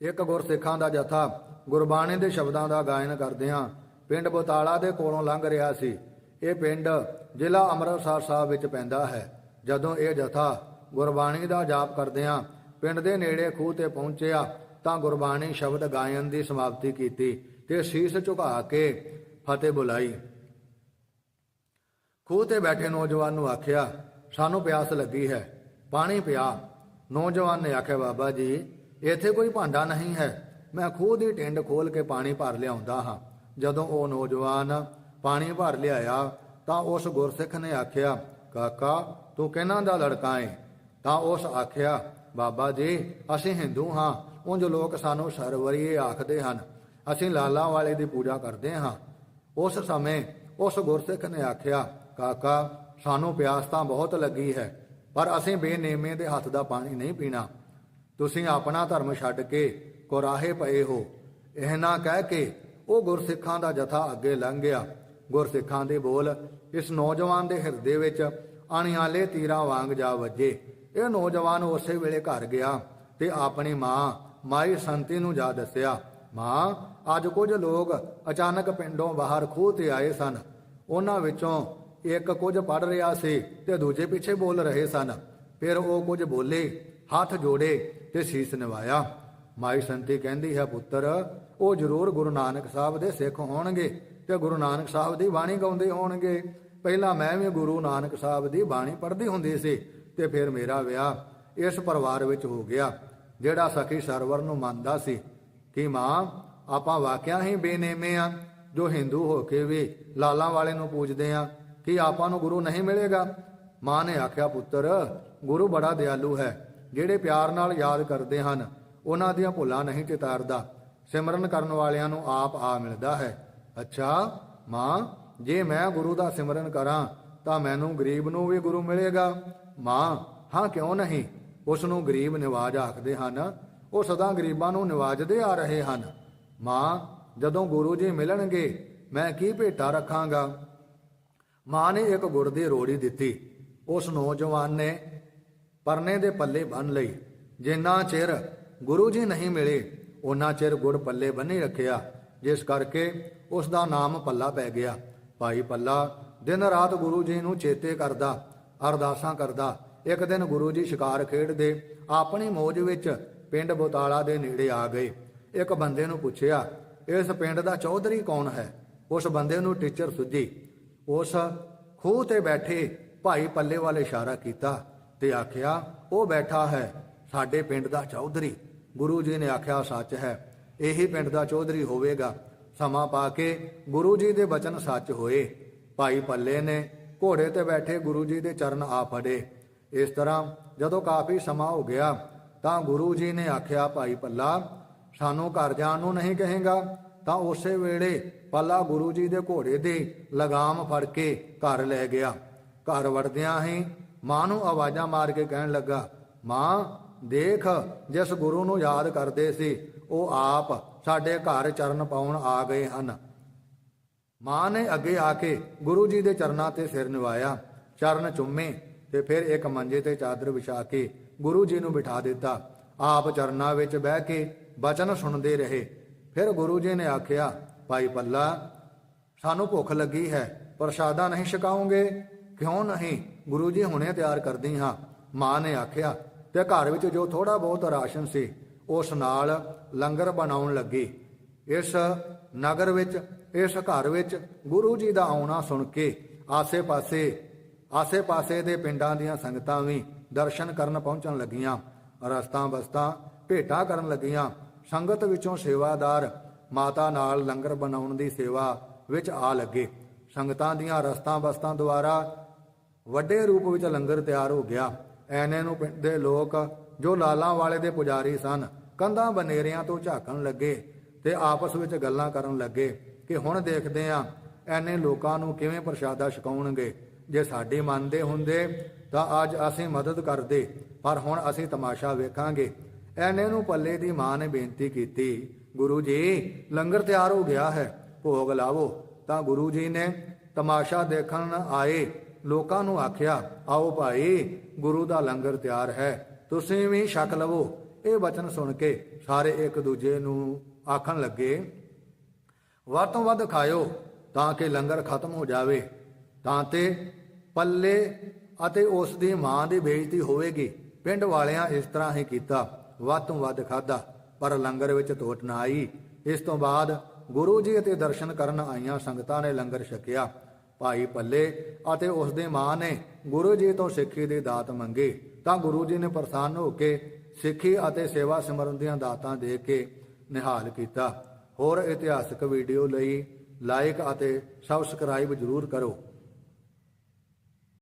ਇੱਕ ਗੁਰਸਿੱਖਾਂ ਦਾ ਜਥਾ, ਗੁਰਬਾਣੀ ਦੇ ਸ਼ਬਦਾਂ ਦਾ ਗਾਇਨ ਕਰਦਿਆਂ ਪਿੰਡ ਬਤਾਲਾ ਦੇ ਕੋਲੋਂ ਲੰਘ ਰਿਹਾ ਸੀ। ਇਹ ਪਿੰਡ ਜ਼ਿਲ੍ਹਾ ਅੰਮ੍ਰਿਤਸਰ ਸਾਹਿਬ ਵਿੱਚ ਪੈਂਦਾ ਹੈ। ਜਦੋਂ ਇਹ ਜਥਾ ਗੁਰਬਾਣੀ ਦਾ ਜਾਪ ਕਰਦਿਆਂ ਪਿੰਡ ਦੇ ਨੇੜੇ ਖੂਹ ਤੇ ਪਹੁੰਚਿਆ ਤਾਂ ਗੁਰਬਾਣੀ ਸ਼ਬਦ ਗਾਇਨ ਦੀ ਸਮਾਪਤੀ ਕੀਤੀ ਤੇ ਸੀਸ ਝੁਕਾ ਕੇ ਫਤਿਹ ਬੁਲਾਈ। ਖੂਹ ਤੇ ਬੈਠੇ ਨੌਜਵਾਨ ਨੂੰ ਆਖਿਆ, ਸਾਨੂੰ ਪਿਆਸ ਲੱਗੀ ਹੈ, ਪਾਣੀ ਪਿਆ। ਨੌਜਵਾਨ ਨੇ ਆਖਿਆ, ਬਾਬਾ ਜੀ ਇੱਥੇ ਕੋਈ ਭਾਂਡਾ ਨਹੀਂ ਹੈ। ਮੈਂ ਖੂਹ ਦੀ ਟਿੰਡ ਖੋਲ ਕੇ ਪਾਣੀ ਭਰ ਲਿਆਉਂਦਾ ਹਾਂ। ਜਦੋਂ ਉਹ ਨੌਜਵਾਨ ਪਾਣੀ ਭਰ ਲਿਆਇਆ, ਤਾਂ ਉਸ ਗੁਰਸਿੱਖ ਨੇ ਆਖਿਆ, ਕਾਕਾ, ਤੂੰ ਕਿਹਨਾਂ ਦਾ ਲੜਕਾ ਏ? ਤਾਂ ਉਸ ਆਖਿਆ, ਬਾਬਾ ਜੀ, ਅਸੀਂ ਹਿੰਦੂ ਹਾਂ। ਉਂਝ ਲੋਕ ਸਾਨੂੰ ਸਰਵਰੀਏ ਆਖਦੇ ਹਨ। ਅਸੀਂ ਲਾਲਾ ਵਾਲੇ ਦੀ ਪੂਜਾ ਕਰਦੇ ਹਾਂ। ਉਸ ਸਮੇਂ ਉਸ ਗੁਰਸਿੱਖ ਨੇ ਆਖਿਆ, ਕਾਕਾ, ਸਾਨੂੰ ਪਿਆਸ ਤਾਂ ਬਹੁਤ ਲੱਗੀ ਹੈ, ਪਰ ਅਸੀਂ ਬੇਨੇਮੇ ਦੇ ਹੱਥ ਦਾ ਪਾਣੀ ਨਹੀਂ ਪੀਣਾ। ਤੁਸੀਂ ਆਪਣਾ ਧਰਮ ਛੱਡ ਕੇ ਕੋਰਾਹੇ ਪਏ ਹੋ। ਇਹ ਨਾ ਕਹਿ ਕੇ ਉਹ ਗੁਰਸਿੱਖਾਂ ਦਾ ਜਥਾ ਅੱਗੇ ਲੰਘ ਗਿਆ। ਗੁਰਸਿੱਖਾਂ ਦੇ ਬੋਲ ਇਸ ਨੌਜਵਾਨ ਦੇ ਹਿਰਦੇ ਵਿੱਚ ਅਣਿਆਲੇ ਤੀਰਾਂ ਵਾਂਗ ਜਾ ਵੱਜੇ। ਇਹ ਨੌਜਵਾਨ ਉਸੇ ਵੇਲੇ ਘਰ ਗਿਆ ਤੇ ਆਪਣੀ ਮਾਂ ਮਾਈ ਸੰਤੀ ਨੂੰ ਜਾ ਦੱਸਿਆ, ਮਾਂ, ਅੱਜ ਕੁਝ ਲੋਕ ਅਚਾਨਕ ਪਿੰਡੋਂ ਬਾਹਰ ਖੂਹ ਤੇ ਆਏ ਸਨ। ਉਹਨਾਂ ਵਿੱਚੋਂ ਇੱਕ ਕੁਝ ਪੜ ਰਿਹਾ ਸੀ ਤੇ ਦੂਜੇ ਪਿੱਛੇ ਬੋਲ ਰਹੇ ਸਨ। ਫਿਰ ਉਹ ਕੁਝ ਬੋਲੇ ਹੱਥ ਜੋੜੇ ਤੇ ਸੀਸ ਨਿਵਾਇਆ। ਮਾਈ ਸੰਤੀ ਕਹਿੰਦੀ, ਹੈ ਪੁੱਤਰ, ਉਹ ਜ਼ਰੂਰ ਗੁਰੂ ਨਾਨਕ ਸਾਹਿਬ ਦੇ ਸਿੱਖ ਹੋਣਗੇ ਤੇ ਗੁਰੂ ਨਾਨਕ ਸਾਹਿਬ ਦੀ ਬਾਣੀ ਗਾਉਂਦੇ ਹੋਣਗੇ। ਪਹਿਲਾਂ ਮੈਂ ਵੀ ਗੁਰੂ ਨਾਨਕ ਸਾਹਿਬ ਦੀ ਬਾਣੀ ਪੜ੍ਹਦੀ ਹੁੰਦੀ ਸੀ ਤੇ ਫਿਰ ਮੇਰਾ ਵਿਆਹ ਇਸ ਪਰਿਵਾਰ ਵਿੱਚ ਹੋ ਗਿਆ, ਜਿਹੜਾ ਸਖੀ ਸਰਵਰ ਨੂੰ ਮੰਨਦਾ ਸੀ ਕਿ ਮਾਂ, ਆਪਾਂ ਵਾਕਿਆ ਹੀ ਬੇਨੇਮੇ ਆ। ਜੋ ਹਿੰਦੂ ਹੋ ਕੇ ਵੀ ਲਾਲਾਂ ਵਾਲੇ ਨੂੰ ਪੂਜਦੇ ਆ, ਕਿ ਆਪਾਂ ਨੂੰ ਗੁਰੂ ਨਹੀਂ ਮਿਲੇਗਾ? ਮਾਂ ਨੇ ਆਖਿਆ, ਪੁੱਤਰ, ਗੁਰੂ ਬੜਾ ਦਿਆਲੂ ਹੈ। ਜਿਹੜੇ ਪਿਆਰ ਨਾਲ ਯਾਦ ਕਰਦੇ ਹਨ, ਉਹਨਾਂ ਦੀਆਂ ਭੁੱਲਾਂ ਨਹੀਂ ਚਿਤਾਰਦਾ। ਸਿਮਰਨ ਕਰਨ ਵਾਲਿਆਂ ਨੂੰ ਆਪ ਆ ਮਿਲਦਾ ਹੈ। ਅੱਛਾ, ਮਾਂ, ਜੇ ਮੈਂ ਗੁਰੂ ਦਾ ਸਿਮਰਨ ਕਰਾਂ, ਤਾਂ ਮੈਨੂੰ ਗਰੀਬ ਨੂੰ ਵੀ ਗੁਰੂ ਮਿਲੇਗਾ। ਮਾਂ, ਹਾਂ, ਕਿਉਂ ਨਹੀਂ? ਉਸ ਨੂੰ ਗਰੀਬ ਨਿਵਾਜ ਆਖਦੇ ਹਨ। ਉਹ ਸਦਾ ਗਰੀਬਾਂ ਨੂੰ ਨਿਵਾਜਦੇ ਆ ਰਹੇ ਹਨ। ਮਾਂ, ਜਦੋਂ ਗੁਰੂ ਜੀ ਮਿਲਣਗੇ, ਮੈਂ ਕੀ ਭੇਟਾ ਰੱਖਾਂਗਾ? ਮਾਂ ਨੇ ਇੱਕ ਗੁੜ ਦੀ ਰੋੜੀ ਦਿੱਤੀ। ਉਸ ਨੌਜਵਾਨ ਨੇ ਪਰਨੇ ਦੇ ਪੱਲੇ ਬੰਨ ਲਈ। ਜਿੰਨਾ ਚਿਰ ਗੁਰੂ ਜੀ ਨਹੀਂ ਮਿਲੇ ਉਹਨਾਂ ਚਿਰ ਗੁੜ ਪੱਲੇ ਬੰਨੀ ਰੱਖਿਆ, ਜਿਸ ਕਰਕੇ ਉਸ ਦਾ ਨਾਮ ਪੱਲਾ ਪੈ ਗਿਆ। ਭਾਈ ਪੱਲਾ ਦਿਨ ਰਾਤ ਗੁਰੂ ਜੀ ਨੂੰ ਚੇਤੇ ਕਰਦਾ, ਅਰਦਾਸਾਂ ਕਰਦਾ, ਇੱਕ ਦਿਨ ਗੁਰੂ ਜੀ ਸ਼ਿਕਾਰ ਖੇਡਦੇ, ਆਪਣੀ ਮੌਜ ਵਿੱਚ ਪਿੰਡ ਬੋਤਾਲਾ ਦੇ ਨੇੜੇ ਆ ਗਏ। ਇੱਕ ਬੰਦੇ ਨੂੰ ਪੁੱਛਿਆ, ਇਸ ਪਿੰਡ ਦਾ ਚੌਧਰੀ ਕੌਣ ਹੈ? ਉਸ ਬੰਦੇ ਨੂੰ ਟੀਚਰ ਸੁੱਜੀ ਉਸ ਖੂਹ ਤੇ ਬੈਠੇ ਭਾਈ ਪੱਲੇ ਵਾਲੇ ਇਸ਼ਾਰਾ ਕੀਤਾ। ਤੇ ਆਖਿਆ, ਉਹ ਬੈਠਾ ਹੈ ਸਾਡੇ ਪਿੰਡ ਦਾ ਚੌਧਰੀ। ਗੁਰੂ ਜੀ ਨੇ ਆਖਿਆ, ਸੱਚ ਹੈ, ਇਹੀ ਪਿੰਡ ਦਾ ਚੌਧਰੀ ਹੋਵੇਗਾ। ਸਮਾਂ ਪਾ ਕੇ ਗੁਰੂ ਜੀ ਦੇ ਬਚਨ ਸੱਚ ਹੋਏ। ਭਾਈ ਪੱਲੇ ਨੇ ਘੋੜੇ ਤੇ ਬੈਠੇ ਗੁਰੂ ਜੀ ਦੇ ਚਰਨ ਆ ਫੜੇ। ਇਸ ਤਰ੍ਹਾਂ ਜਦੋਂ ਕਾਫੀ ਸਮਾਂ ਹੋ ਗਿਆ, ਤਾਂ ਗੁਰੂ ਜੀ ਨੇ ਆਖਿਆ, ਭਾਈ ਪੱਲਾ ਸਾਨੂੰ ਘਰ ਜਾਣ ਨੂੰ ਨਹੀਂ ਕਹੇਗਾ, ਤਾਂ ਉਸੇ ਵੇਲੇ ਪੱਲਾ ਗੁਰੂ ਜੀ ਦੇ ਘੋੜੇ ਦੀ ਲਗਾਮ ਫੜ ਕੇ ਘਰ ਲੈ ਗਿਆ। ਘਰ ਵੜਦਿਆਂ ਹੀ ਮਾਂ ਨੂੰ ਆਵਾਜ਼ਾਂ ਮਾਰ ਕੇ ਕਹਿਣ ਲੱਗਾ, ਮਾਂ, ਦੇਖ, ਜਿਸ ਗੁਰੂ ਨੂੰ ਯਾਦ ਕਰਦੇ ਸੀ, ਉਹ ਆਪ ਸਾਡੇ ਘਰ ਚਰਨ ਪਾਉਣ ਆ ਗਏ ਹਨ। ਮਾਂ ਨੇ ਅੱਗੇ ਆ ਕੇ ਗੁਰੂ ਜੀ ਦੇ ਚਰਨਾਂ ਤੇ ਸਿਰ ਨਿਵਾਇਆ, ਚਰਨ ਚੁੰਮੇ ਤੇ ਫਿਰ ਇੱਕ ਮੰਜੇ ਤੇ ਚਾਦਰ ਵਿਛਾ ਕੇ ਗੁਰੂ ਜੀ ਨੂੰ ਬਿਠਾ ਦਿੱਤਾ। ਆਪ ਚਰਨਾਂ ਵਿੱਚ ਬਹਿ ਕੇ ਬਚਨ ਸੁਣਦੇ ਰਹੇ। ਫਿਰ ਗੁਰੂ ਜੀ ਨੇ ਆਖਿਆ, ਭਾਈ ਪੱਲਾ, ਸਾਨੂੰ ਭੁੱਖ ਲੱਗੀ ਹੈ, ਪ੍ਰਸ਼ਾਦਾ ਨਹੀਂ ਛਕਾਉਂਗੇ? ਕਿਉਂ ਨਹੀਂ? ਗੁਰੂ ਜੀ ਹੁਣੇ ਤਿਆਰ ਕਰਦੀ ਹਾਂ। ਮਾਂ ਨੇ ਆਖਿਆ, ਤੇ ਘਰ ਵਿੱਚ ਜੋ ਥੋੜਾ ਬਹੁਤ ਰਾਸ਼ਨ ਸੀ, ਉਸ ਨਾਲ ਲੰਗਰ ਬਣਾਉਣ ਲੱਗੀ। ਇਸ ਨਗਰ ਵਿੱਚ, ਇਸ ਘਰ ਵਿੱਚ ਗੁਰੂ ਜੀ ਦਾ ਆਉਣਾ ਸੁਣ ਕੇ ਆਸੇ-ਪਾਸੇ ਆਸੇ-ਪਾਸੇ ਦੇ ਪਿੰਡਾਂ ਦੀਆਂ ਸੰਗਤਾਂ ਵੀ ਦਰਸ਼ਨ ਕਰਨ ਪਹੁੰਚਣ ਲੱਗੀਆਂ। ਰਸਤਾਂ ਬਸਤਾਂ ਭੇਟਾ ਕਰਨ ਲੱਗੀਆਂ। ਸੰਗਤ ਵਿੱਚੋਂ ਸੇਵਾਦਾਰ ਮਾਤਾ ਨਾਲ ਲੰਗਰ ਬਣਾਉਣ ਦੀ ਸੇਵਾ ਵਿੱਚ ਆ ਲੱਗੇ। ਸੰਗਤਾਂ ਦੀਆਂ ਰਸਤਾਂ ਬਸਤਾਂ ਦੁਆਰਾ ਵੱਡੇ ਰੂਪ ਵਿੱਚ ਲੰਗਰ ਤਿਆਰ ਹੋ ਗਿਆ। ਐਨੇ ਨੂੰ ਪਿੰਡ ਦੇ ਲੋਕ ਜੋ ਲਾਲਾਂ ਵਾਲੇ ਦੇ ਪੁਜਾਰੀ ਸਨ, ਕੰਧਾਂ ਬਨੇਰਿਆਂ ਤੋਂ ਝਾਕਣ ਲੱਗੇ ਤੇ ਆਪਸ ਵਿੱਚ ਗੱਲਾਂ ਕਰਨ ਲੱਗੇ ਕਿ ਹੁਣ ਦੇਖਦੇ ਆਂ ਐਨੇ ਲੋਕਾਂ ਨੂੰ ਕਿਵੇਂ ਪ੍ਰਸ਼ਾਦਾ ਛਕਾਉਣਗੇ। ਜੇ ਸਾਡੇ ਮੰਨਦੇ ਹੁੰਦੇ ਤਾਂ ਅੱਜ ਅਸੀਂ ਮਦਦ ਕਰਦੇ, ਪਰ ਹੁਣ ਅਸੀਂ ਤਮਾਸ਼ਾ ਵੇਖਾਂਗੇ। ਐਨੇ ਨੂੰ ਪੱਲੇ ਦੀ ਮਾਂ ਨੇ ਬੇਨਤੀ ਕੀਤੀ, ਗੁਰੂ ਜੀ, ਲੰਗਰ ਤਿਆਰ ਹੋ ਗਿਆ ਹੈ, ਭੋਗ ਲਾਵੋ। ਤਾਂ ਗੁਰੂ ਜੀ ਨੇ ਤਮਾਸ਼ਾ ਦੇਖਣ ਆਏ ਲੋਕਾਂ ਨੂੰ ਆਖਿਆ, ਆਓ ਭਾਈ, ਗੁਰੂ ਦਾ ਲੰਗਰ ਤਿਆਰ ਹੈ। ਤੁਸੀਂ ਵੀ ਛਕ ਲਵੋ। ਇਹ ਵਚਨ ਸੁਣ ਕੇ ਸਾਰੇ ਇੱਕ ਦੂਜੇ ਨੂੰ ਆਖਣ ਲੱਗੇ ਵੱਧ ਤੋਂ ਵੱਧ ਖਾਇਓ ਤਾਂ ਕਿ ਲੰਗਰ ਖਤਮ ਹੋ ਜਾਵੇ। ਤਾਂ ਤੇ ਪੱਲੇ ਅਤੇ ਉਸ ਦੀ ਮਾਂ ਦੀ ਬੇਇੱਜ਼ਤੀ ਹੋਵੇਗੀ। ਪਿੰਡ ਵਾਲਿਆਂ ਇਸ ਤਰ੍ਹਾਂ ਹੀ ਕੀਤਾ ਵੱਧ ਤੋਂ ਵੱਧ ਖਾਦਾ ਪਰ ਲੰਗਰ ਵਿੱਚ ਤੋਟ ਨਾ ਆਈ। ਇਸ ਤੋਂ ਬਾਅਦ ਗੁਰੂ ਜੀ ਅਤੇ ਦਰਸ਼ਨ ਕਰਨ ਆਈਆਂ ਸੰਗਤਾਂ ਨੇ ਲੰਗਰ ਛਕਿਆ। ਭਾਈ ਪੱਲੇ ਅਤੇ ਉਸ ਦੇ ਮਾਂ ਨੇ ਗੁਰੂ ਜੀ ਤੋਂ ਸਿੱਖੀ ਦੀ ਦਾਤ ਮੰਗੀ ਤਾਂ ਗੁਰੂ ਜੀ ਨੇ ਪ੍ਰਸੰਨ ਹੋ ਕੇ ਸਿੱਖੀ ਅਤੇ ਸੇਵਾ ਸਿਮਰਨ ਦੀਆਂ ਦਾਤਾਂ ਦੇ ਕੇ ਨਿਹਾਲ ਕੀਤਾ। ਹੋਰ ਇਤਿਹਾਸਕ ਵੀਡੀਓ ਲਈ ਲਾਈਕ ਅਤੇ ਸਬਸਕ੍ਰਾਈਬ ਜ਼ਰੂਰ ਕਰੋ।